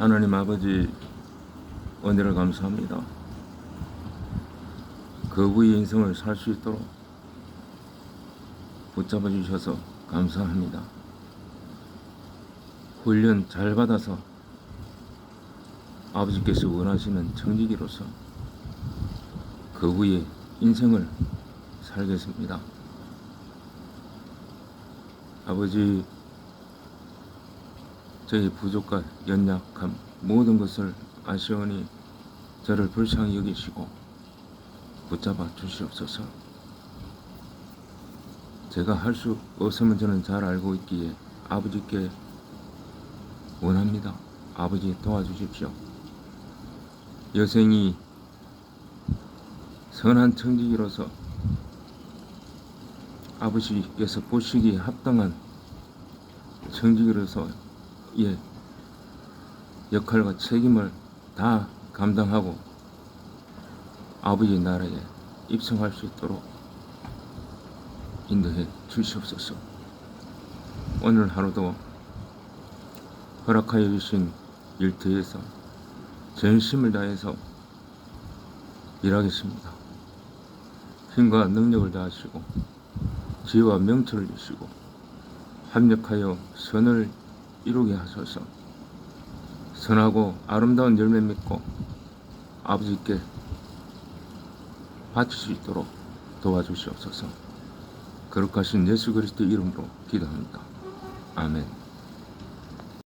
하나님 아버지 은혜를 감사합니다. 거부의 인생을 살 수 있도록 붙잡아 주셔서 감사합니다. 훈련 잘 받아서 아버지께서 원하시는 청지기로서 거부의 인생을 살겠습니다. 아버지 저희 부족과 연약함 모든 것을 아시오니 저를 불쌍히 여기시고 붙잡아 주시옵소서. 제가 할 수 없으면 저는 잘 알고 있기에 아버지께 원합니다. 아버지 도와주십시오. 여생이 선한 청지기로서 아버지께서 보시기에 합당한 청지기로서 예 역할과 책임을 다 감당하고 아버지 나라에 입성할 수 있도록 인도해 주시옵소서. 오늘 하루도 허락하여 주신 일터에서 전심을 다해서 일하겠습니다. 힘과 능력을 다하시고 지혜와 명철을 주시고 합력하여 선을 이루게 하소서. 선하고 아름다운 열매 맺고 아버지께 바칠 수 있도록 도와주시옵소서. 거룩하신 예수 그리스도 이름으로 기도합니다. 아멘.